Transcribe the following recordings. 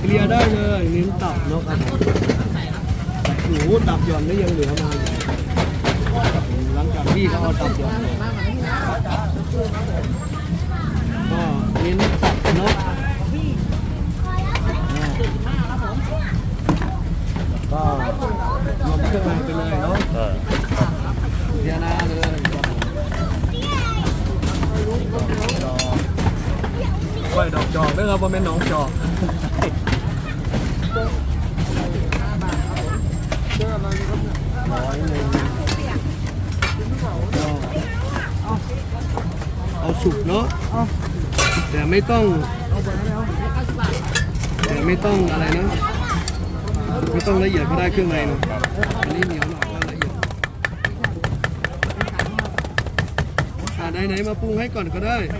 เคลียร์ได้เลยเน้นตับนาะครับโอ้โหตับหย่อนนี่ยังเหลือมาหลังจากพี่เขาเอาตับหย่อนก็เน้นตับนาก็รวมเครื่องในไปเลยเนาะเดียนาเลยดอกล้วยดอกจอกเด้อครับบ่แม่นหนองจอก ร้อยหนึ่งเอาสุกเนาะแต่ไม่ต้องแต่ไม่ต้องอะไรนะไม่ต้องละเอียดก็ได้เครื่องในเนาะอันนี้เหนียวหน่อยก็ละเอียดอ่าไหนไหนๆมาปรุงให้ก่อนก็ได้ ค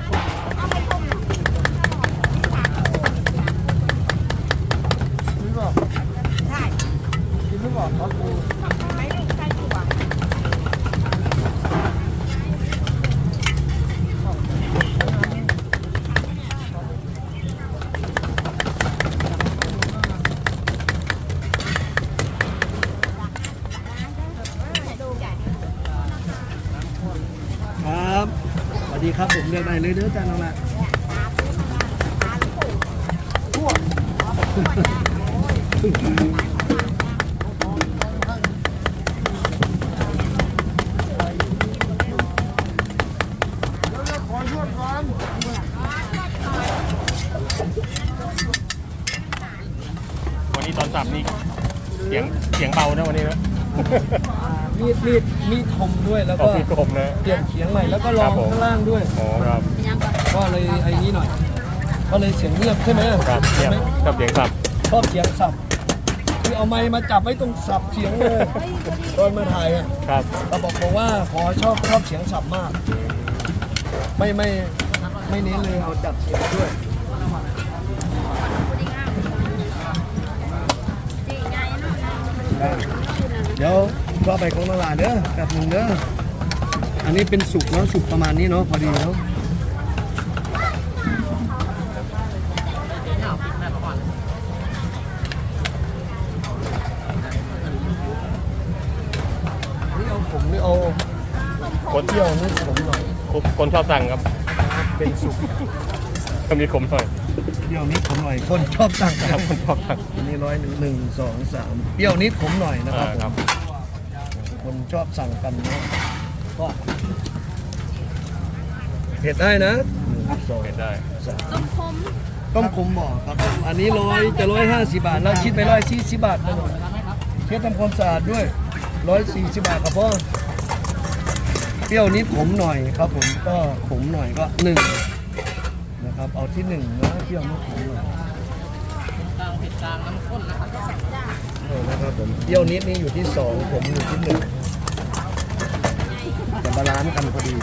รับ สวัสดีครับผมเรียกได้เลยเด้อจ้าน้องละวันนี้ตอนสับนี่เสียงเสียงเบานะวันนี้นะ มีดมีดมีดคมด้วยแล้วก็ก็พี่กลมนะ เปลี่ยนเสียงใหม่แล้วก็ลองครับผม ข้างล่างด้วย อ๋อครับก็เลยไอ้นี้หน่อย ก็เลยเสียงเงียบใช่ไหมครับเนี่ยใช่ไหมกับเสียงสับชอบเสียงสับคือเอาไม้มาจับไว้ตรงสับเสียงเลยตอนมาถ่ายอะครับ เราบอกบอกว่าขอชอบชอบเสียงสับมาก ไม่ไม่ไม่เน้นเลยเอาจัดเสียงด้วย เดี๋ยวก็ไปของตลาดเด้อแบบหนึ่งเด้ออันนี้เป็นสุกเนาะสุกประมาณนี้เนาะพอดีแล้วนี่เอาผมนี่เอาคนเที่ยวนี่ผมหน่อยคนชอบสั่งครับ เป็นสุกก็มีขมหน่อย เปรี้ยวนิดผมหน่อยคนชอบสั่งครับคนชอบสั่งอันนี้ร้อยหนึ่งหนึ่งสองสามเปรี้ยวนิดผมหน่อยนะคอ่ารับครับคนชอบสั่งกันนะก็เผ็ดได้นะหนึ่งสองเห็นได้ สามต้มคมต้มคมบอกครับ อันนี้ร้อยจะร้อยห้าสิบบาทแล้วคิดไปร้อยสี่สิบบาทนะหน่อยเช็ดทำความสะอาดด้วยร้อยสี่สิบบาทครับพ่อเปรี้ยวนิดขมหน่อยครับ ผมก็ขมหน่อยก็หนึ่งนะ ครับเอาที่หนึ่งนะเปรี้ยวนิดขมหน่อยเออนะครับผมเปรี้ยวนิดนี่อยู่ที่สองผมอยู่ที่หนึ่งจะบาลานซ์กันพอดี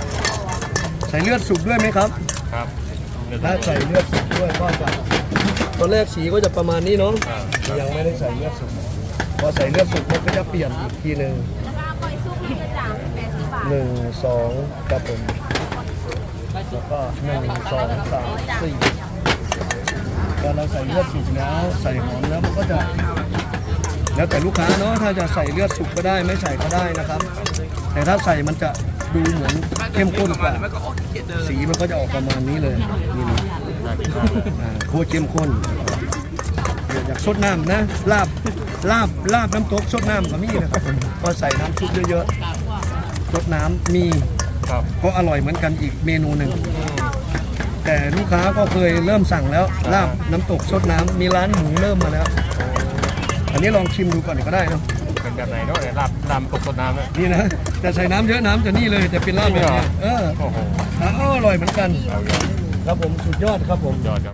ใส่เลือดสุกด้วยไหมครับ ครับเดี๋ยวถ้าใส่เลือดสุกด้วยก็จะตอนแรกสีก็จะประมาณนี้เนาะอ่ายังไม่ได้ใส่เลือดสุกพอใส่เลือดสุกมันก็จะเปลี่ยนอีกทีหนึ่งหนึ่งสองครับผม แล้วก็หนึ่งสองสามสี่พอเราใส่เลือดสุกแล้วใส่หอมแล้วมันก็จะ แล้วแต่ลูกค้าเนาะถ้าจะใส่เลือดสุกก็ได้ไม่ใส่ก็ได้นะครับ แต่ถ้าใส่มันจะดูเหมือนเข้มข้นกว่าสีมันก็จะออกประมาณนี้เลยนี่นะโคตรเข้มข้นอยากซดน้ำนะลาบลาบลาบน้ำตกซดน้ำก็มีนะครับผมก็ใส่น้ำซุปเยอะๆซดน้ำมี ครับ ก็อร่อยเหมือนกันอีกเมนูหนึ่ง แต่ลูกค้าก็เคยเริ่มสั่งแล้วลาบน้ำตกซดน้ำมีร้านหมูเริ่มมาแล้ว อันนี้ลองชิมดูก่อนก็ได้เนอะเป็นแบบไหนเนาะเนี่ยลาบลาบตกสดน้ำเนี่ยนี่นะแต่ใส่น้ำเยอะน้ำจะนี่เลยจะเป็นลาบแบบนี้เออโอ้โหอะอร่อยเหมือนกัน เอาเยอะครับผมสุดยอดครับผม ยอดครับ